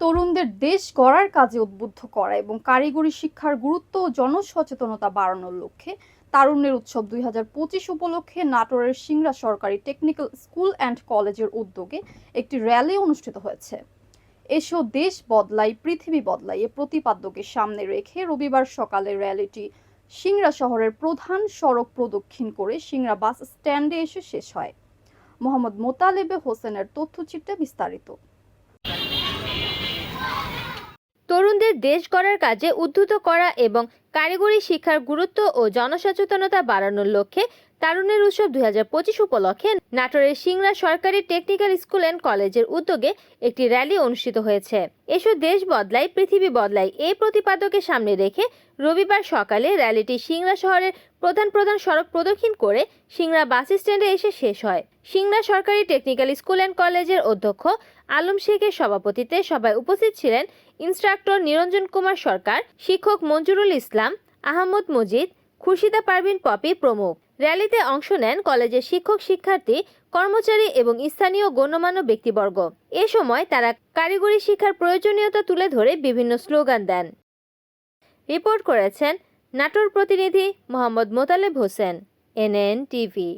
তরুণদের দেশ গড়ার কাজে উদ্বুদ্ধ করা এবং কারিগরি শিক্ষার গুরুত্ব ও জনসচেতনতা বাড়ানোর লক্ষ্যে তারুণ্যের উৎসব দুই হাজার পঁচিশ উপলক্ষে নাটোরের সিংড়া সরকারি টেকনিক্যাল স্কুল অ্যান্ড কলেজের উদ্যোগে একটি র্যালি অনুষ্ঠিত হয়েছে। এসো দেশ বদলাই, পৃথিবী বদলাই এ প্রতিপাদ্যকে সামনে রেখে রবিবার সকালে র্যালিটি সিংড়া শহরের প্রধান সড়ক প্রদক্ষিণ করে সিংড়া বাস স্ট্যান্ডে এসে শেষ হয়। মোহাম্মদ মোতালেবে হোসেনের তথ্যচিত্রে বিস্তারিত। দেশ গড়ার কাজে উদ্ধৃত করা এবং কারিগরি শিক্ষার গুরুত্ব ও জনসচেতনতা বাড়ানোর লক্ষ্যে তারুণের উৎসব দুই উপলক্ষে নাটোরের সিংড়া সরকারি টেকনিক্যাল স্কুল অ্যান্ড কলেজের উদ্যোগে একটি র্যালি অনুষ্ঠিত হয়েছে। এসো দেশ বদলাই পৃথিবী বদলাই এই প্রতিপাদকে সামনে রেখে রবিবার সকালে র্যালিটি সিংড়া শহরের প্রধান প্রধান সড়ক প্রদক্ষিণ করে সিংড়া বাস স্ট্যান্ডে এসে শেষ হয়। সিংড়া সরকারি টেকনিক্যাল স্কুল অ্যান্ড কলেজের অধ্যক্ষ আলম শেখের সভাপতিত্বে সভায় উপস্থিত ছিলেন ইনস্ট্রাক্টর নিরঞ্জন কুমার সরকার, শিক্ষক মঞ্জুরুল ইসলাম, আহমদ মজিদ, খুরশিদা পারভিন পপি প্রমুখ। র্যালিতে অংশ নেন কলেজের শিক্ষক, শিক্ষার্থী, কর্মচারী এবং স্থানীয় গণ্যমান্য ব্যক্তিবর্গ। এ সময় তারা কারিগরি শিক্ষার প্রয়োজনীয়তা তুলে ধরে বিভিন্ন স্লোগান দেন। রিপোর্ট করেছেন নাটোর প্রতিনিধি মোহাম্মদ মোতালেব হোসেন এনএন টিভি